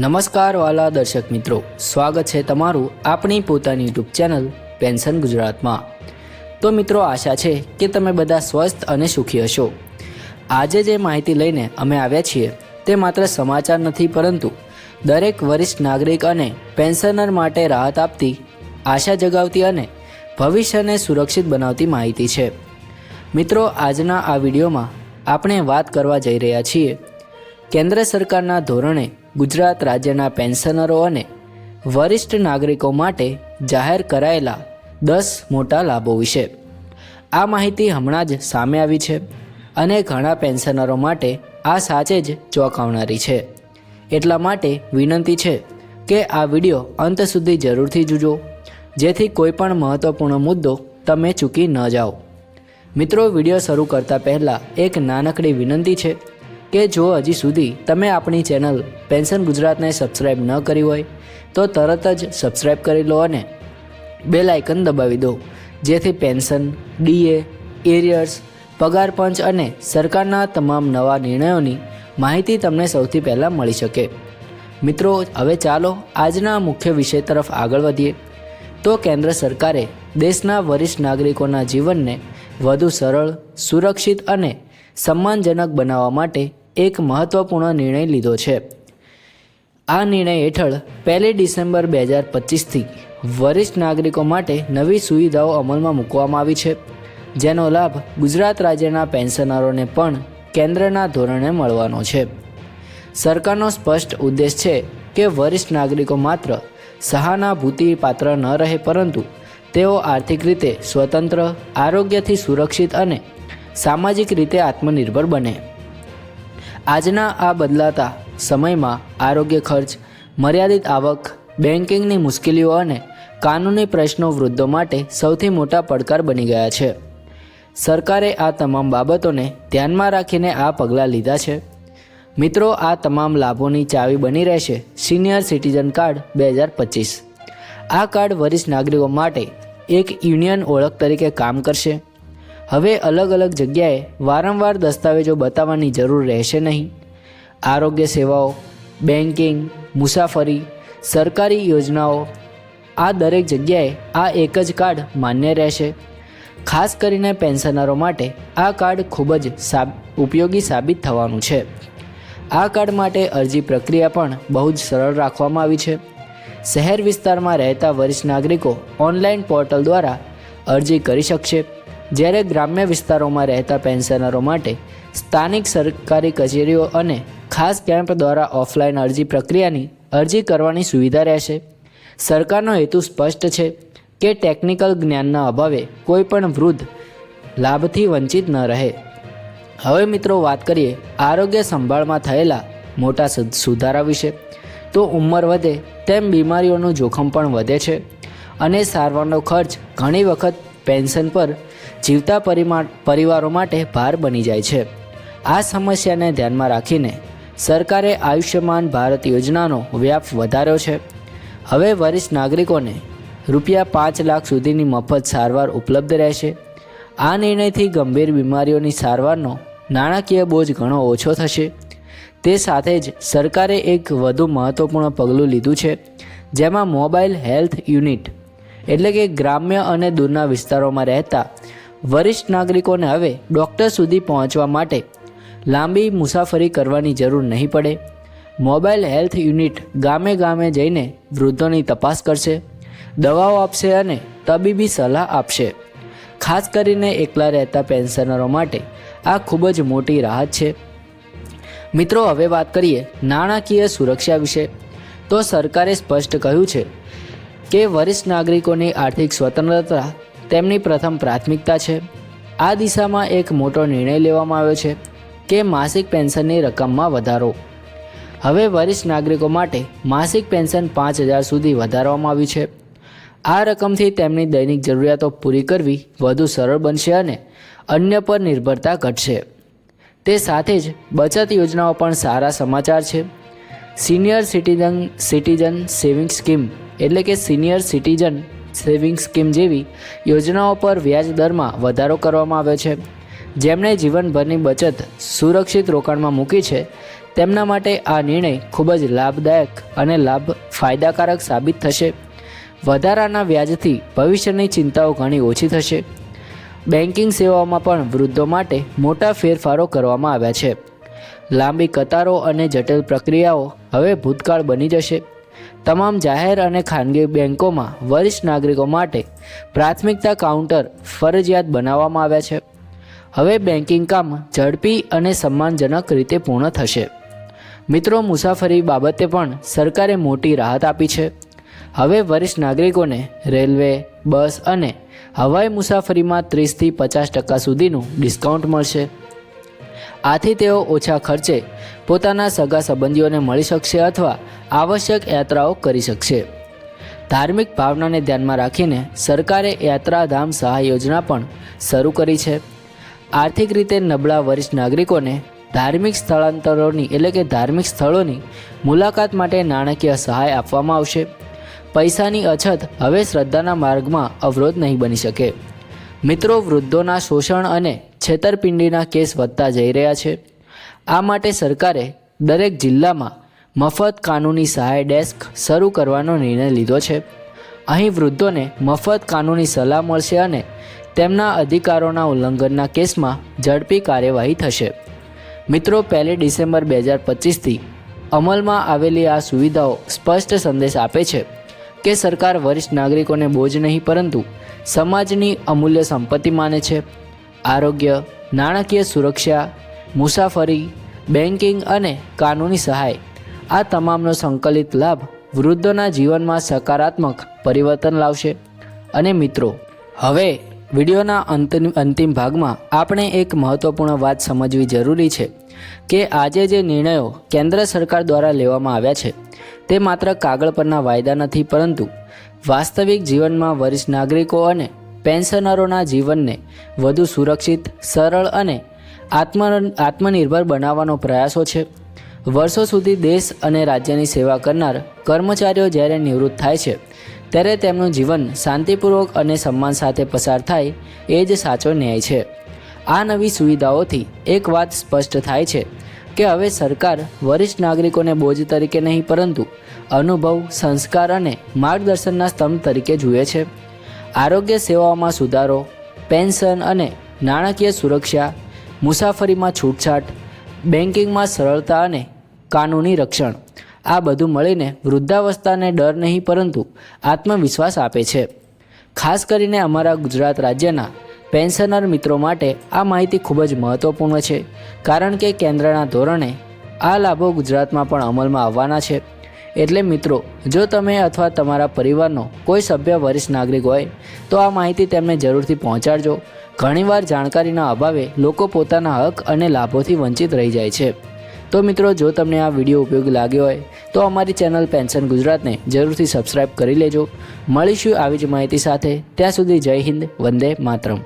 નમસ્કાર વાલા દર્શક મિત્રો. સ્વાગત છે તમારું આપણી પોતાની યુટ્યુબ ચેનલ પેન્શન ગુજરાતમાં. તો મિત્રો આશા છે કે તમે બધા સ્વસ્થ અને સુખી હશો. આજે જે માહિતી લઈને અમે આવ્યા છીએ તે માત્ર સમાચાર નથી પરંતુ દરેક વરિષ્ઠ નાગરિક અને પેન્શનર માટે રાહત આપતી, આશા જગાવતી અને ભવિષ્યને સુરક્ષિત બનાવતી માહિતી છે. મિત્રો આજના આ વિડીયોમાં આપણે વાત કરવા જઈ રહ્યા છીએ. કેન્દ્ર સરકારના ધોરણે ગુજરાત રાજ્યના પેન્શનરો અને વરિષ્ઠ નાગરિકો માટે જાહેર કરાયેલા દસ મોટા લાભો વિશે. આ માહિતી હમણાં જ સામે આવી છે અને ઘણા પેન્શનરો માટે આ સાચે જ ચોંકાવનારી છે. એટલા માટે વિનંતી છે કે આ વીડિયો અંત સુધી જરૂરથી જુજો, જેથી કોઈ પણ મહત્ત્વપૂર્ણ મુદ્દો તમે ચૂકી ન જાઓ. મિત્રો, વીડિયો શરૂ કરતા પહેલાં એક નાનકડી વિનંતી છે કે જો હજી સુધી તમે આપણી ચેનલ પેન્શન ગુજરાતને સબસ્ક્રાઈબ ન કરી હોય, તો તરત જ સબસ્ક્રાઈબ કરી લો અને બેલ આઇકન દબાવી દો, જેથી પેન્શન, ડીએ, એરિયર્સ, પગાર પંચ અને સરકારના તમામ નવા નિર્ણયોની માહિતી તમને સૌથી પહેલાં મળી શકે. મિત્રો, હવે ચાલો આજના મુખ્ય વિષય તરફ આગળ વધીએ. તો કેન્દ્ર સરકારે દેશના વરિષ્ઠ નાગરિકોના જીવનને વધુ સરળ, સુરક્ષિત અને સન્માનજનક બનાવવા માટે એક મહત્ત્વપૂર્ણ નિર્ણય લીધો છે. આ નિર્ણય હેઠળ પહેલી ડિસેમ્બર બે હજાર પચીસથી વરિષ્ઠ નાગરિકો માટે નવી સુવિધાઓ અમલમાં મૂકવામાં આવી છે, જેનો લાભ ગુજરાત રાજ્યના પેન્શનરોને પણ કેન્દ્રના ધોરણે મળવાનો છે. સરકારનો સ્પષ્ટ ઉદ્દેશ છે કે વરિષ્ઠ નાગરિકો માત્ર સહાનુભૂતિ પાત્ર ન રહે, પરંતુ તેઓ આર્થિક રીતે સ્વતંત્ર, આરોગ્યથી સુરક્ષિત અને સામાજિક રીતે આત્મનિર્ભર બને. આજના આ બદલાતા સમયમાં આરોગ્ય ખર્ચ, મર્યાદિત આવક બેન્કિંગની મુશ્કેલીઓ અને કાનૂની પ્રશ્નો વૃદ્ધો માટે સૌથી મોટા પડકાર બની ગયા છે. સરકારે આ તમામ બાબતોને ધ્યાનમાં રાખીને આ પગલાં લીધા છે. મિત્રો, આ તમામ લાભોની ચાવી બની રહેશે સિનિયર સિટીઝન કાર્ડ બે હજાર પચીસ. આ કાર્ડ વરિષ્ઠ નાગરિકો માટે એક યુનિયન ઓળખ તરીકે કામ કરશે. હવે અલગ અલગ જગ્યાએ વારંવાર દસ્તાવેજો બતાવવાની જરૂર રહેશે નહીં. આરોગ્ય સેવાઓ બેન્કિંગ મુસાફરી, સરકારી યોજનાઓ, આ દરેક જગ્યાએ આ એક જ કાર્ડ માન્ય રહેશે. ખાસ કરીને પેન્શનરો માટે આ કાર્ડ ખૂબ જ ઉપયોગી સાબિત થવાનું છે. આ કાર્ડ માટે અરજી પ્રક્રિયા પણ બહુ જ સરળ રાખવામાં આવી છે. શહેર વિસ્તારમાં રહેતા વરિષ્ઠ નાગરિકો ઓનલાઈન પોર્ટલ દ્વારા અરજી કરી શકશે. જ્યારે ગ્રામ્ય વિસ્તારોમાં રહેતા પેન્શનરો માટે સ્થાનિક સરકારી કચેરીઓ અને ખાસ કેમ્પ દ્વારા ઓફલાઈન અરજી પ્રક્રિયાની અરજી કરવાની સુવિધા રહેશે. સરકારનો હેતુ સ્પષ્ટ છે કે ટેકનિકલ જ્ઞાનના અભાવે કોઈપણ વૃદ્ધ લાભથી વંચિત ન રહે. હવે મિત્રો વાત કરીએ આરોગ્ય સંભાળમાં થયેલા મોટા સુધારા વિશે. તો ઉંમર વધે તેમ બીમારીઓનું જોખમ પણ વધે છે અને સારવારનો ખર્ચ ઘણી વખત પેન્શન પર જીવતા પરિવારો માટે ભાર બની જાય છે. આ સમસ્યાને ધ્યાનમાં રાખીને સરકારે આયુષ્યમાન ભારત યોજનાનો વ્યાપ વધાર્યો છે. હવે વરિષ્ઠ નાગરિકોને રૂપિયા પાંચ લાખ સુધીની મફત સારવાર ઉપલબ્ધ રહેશે. આ નિર્ણયથી ગંભીર બીમારીઓની સારવારનો નાણાકીય બોજ ઘણો ઓછો થશે. તે સાથે જ સરકારે એક વધુ મહત્ત્વપૂર્ણ પગલું લીધું છે, જેમાં મોબાઈલ હેલ્થ યુનિટ એટલે કે ગ્રામ્ય અને દૂરના વિસ્તારોમાં રહેતા વરિષ્ઠ નાગરિકોને હવે ડૉક્ટર સુધી પહોંચવા માટે લાંબી મુસાફરી કરવાની જરૂર નહીં પડે. મોબાઈલ હેલ્થ યુનિટ ગામે ગામે જઈને વૃદ્ધોની તપાસ કરશે, દવાઓ આપશે અને તબીબી સલાહ આપશે. ખાસ કરીને એકલા રહેતા પેન્શનરો માટે આ ખૂબ જ મોટી રાહત છે. મિત્રો, હવે વાત કરીએ નાણાકીય સુરક્ષા વિશે. તો સરકારે સ્પષ્ટ કહ્યું છે કે વરિષ્ઠ નાગરિકોની આર્થિક સ્વતંત્રતા તેમની પ્રથમ પ્રાથમિકતા છે. આ દિશામાં એક મોટો નિર્ણય લેવામાં આવ્યો છે કે માસિક પેન્શનની રકમમાં વધારો. હવે વરિષ્ઠ નાગરિકો માટે માસિક પેન્શન પાંચ હજાર સુધી વધારવામાં આવી છે. આ રકમથી તેમની દૈનિક જરૂરિયાતો પૂરી કરવી વધુ સરળ બનશે અને અન્ય પર નિર્ભરતા ઘટશે. તે સાથે જ બચત યોજનાઓ પણ સારા સમાચાર છે. Senior citizen citizen saving scheme એટલે કે સિનિયર સિટીઝન સેવિંગ સ્કીમ જેવી યોજનાઓ પર વ્યાજ દરમાં વધારો કરવામાં આવ્યો છે. જેમણે જીવનભરની બચત સુરક્ષિત રોકાણમાં મૂકી છે, તેમના માટે આ નિર્ણય ખૂબ જ લાભદાયક અને લાભ ફાયદાકારક સાબિત થશે. વધારાના વ્યાજથી ભવિષ્યની ચિંતાઓ ઘણી ઓછી થશે. બેન્કિંગ સેવાઓમાં પણ વૃદ્ધો માટે મોટા ફેરફારો કરવામાં આવ્યા છે. લાંબી કતારો અને જટિલ પ્રક્રિયાઓ હવે ભૂતકાળ બની જશે. તમામ જાહેર અને ખાનગી બેન્કોમાં વરિષ્ઠ નાગરિકો માટે પ્રાથમિકતા કાઉન્ટર ફરજિયાત બનાવવામાં આવ્યા છે. હવે બેન્કિંગ કામ ઝડપી અને સન્માનજનક રીતે પૂર્ણ થશે. મિત્રો, મુસાફરી બાબતે પણ સરકારે મોટી રાહત આપી છે. હવે વરિષ્ઠ નાગરિકોને રેલવે, બસ અને હવાઈ મુસાફરીમાં ત્રીસથી પચાસ ટકા સુધીનું ડિસ્કાઉન્ટ મળશે. આથી તેઓ ઓછા ખર્ચે પોતાના સગા સંબંધીઓને મળી શકશે અથવા આવશ્યક યાત્રાઓ કરી શકશે. ધાર્મિક ભાવનાને ધ્યાનમાં રાખીને સરકારે યાત્રાધામ સહાય યોજના પણ શરૂ કરી છે. આર્થિક રીતે નબળા વરિષ્ઠ નાગરિકોને ધાર્મિક સ્થળાંતરોની એટલે કે ધાર્મિક સ્થળોની મુલાકાત માટે નાણાકીય સહાય આપવામાં આવશે. પૈસાની અછત હવે શ્રદ્ધાના માર્ગમાં અવરોધ નહીં બની શકે. મિત્રો વૃદ્ધોના શોષણ અને છેતરપિંડીના કેસ વધતા જઈ રહ્યા છે. આ માટે સરકારે દરેક જિલ્લામાં મફત કાનૂની સહાય ડેસ્ક શરૂ કરવાનો નિર્ણય લીધો છે. અહીં વૃદ્ધોને મફત કાનૂની સલાહ મળશે અને તેમના અધિકારોના ઉલ્લંઘનના કેસમાં ઝડપી કાર્યવાહી થશે. મિત્રો, પહેલી ડિસેમ્બર બે હજાર પચીસથી અમલમાં આવેલી આ સુવિધાઓ સ્પષ્ટ સંદેશ આપે છે કે સરકાર વરિષ્ઠ નાગરિકોને બોજ નહીં, પરંતુ સમાજની અમૂલ્ય સંપત્તિ માને છે. આરોગ્ય, નાણાકીય સુરક્ષા મુસાફરી બેન્કિંગ અને કાનૂની સહાય. આ તમામનો સંકલિત લાભ વૃદ્ધોના જીવનમાં સકારાત્મક પરિવર્તન લાવશે. અને મિત્રો, હવે વિડીયોના અંતિમ અંતિમ ભાગમાં આપણે એક મહત્ત્વપૂર્ણ વાત સમજવી જરૂરી છે કે આજે જે નિર્ણયો કેન્દ્ર સરકાર દ્વારા લેવામાં આવ્યા છે, તે માત્ર કાગળ પરના વાયદા નથી પરંતુ વાસ્તવિક જીવનમાં વરિષ્ઠ નાગરિકો અને પેન્શનરોના જીવનને વધુ સુરક્ષિત, સરળ અને આત્મ આત્મનિર્ભર બનાવવાનો પ્રયાસો છે. વર્ષો સુધી દેશ અને રાજ્યની સેવા કરનાર કર્મચારીઓ જ્યારે નિવૃત્ત થાય છે, ત્યારે તેમનું જીવન શાંતિપૂર્વક અને સન્માન સાથે પસાર થાય, એ જ સાચો ન્યાય છે. આ નવી સુવિધાઓથી એક વાત સ્પષ્ટ થાય છે કે હવે સરકાર વરિષ્ઠ નાગરિકોને બોજ તરીકે નહીં, પરંતુ અનુભવ, સંસ્કાર અને માર્ગદર્શનના સ્તંભ તરીકે જુએ છે. આરોગ્ય સેવાઓમાં સુધારો, પેન્શન અને નાણાકીય સુરક્ષા મુસાફરીમાં છૂટછાટ બેન્કિંગમાં સરળતા અને કાનૂની રક્ષણ. આ બધું મળીને વૃદ્ધાવસ્થાને ડર નહીં, પરંતુ આત્મવિશ્વાસ આપે છે. ખાસ કરીને અમારા ગુજરાત રાજ્યના પેન્શનર મિત્રો માટે આ માહિતી ખૂબ જ મહત્ત્વપૂર્ણ છે, કારણ કે કેન્દ્રના ધોરણે આ લાભો ગુજરાતમાં પણ અમલમાં આવવાના છે. એટલે મિત્રો, જો તમે અથવા તમારા પરિવારનો કોઈ સભ્ય વરિષ્ઠ નાગરિક હોય, તો આ માહિતી તેમને જરૂરથી પહોંચાડજો. ઘણીવાર જાણકારીના અભાવે લોકો પોતાના હક અને લાભોથી વંચિત રહી જાય છે. તો મિત્રો, જો તમને આ વીડિયો ઉપયોગી લાગ્યો હોય, તો અમારી ચેનલ પેન્શન ગુજરાતને જરૂરથી સબસ્ક્રાઇબ કરી લેજો. મળીશું આવી જ માહિતી સાથે. ત્યાં સુધી જય હિન્દ, વંદે માતરમ.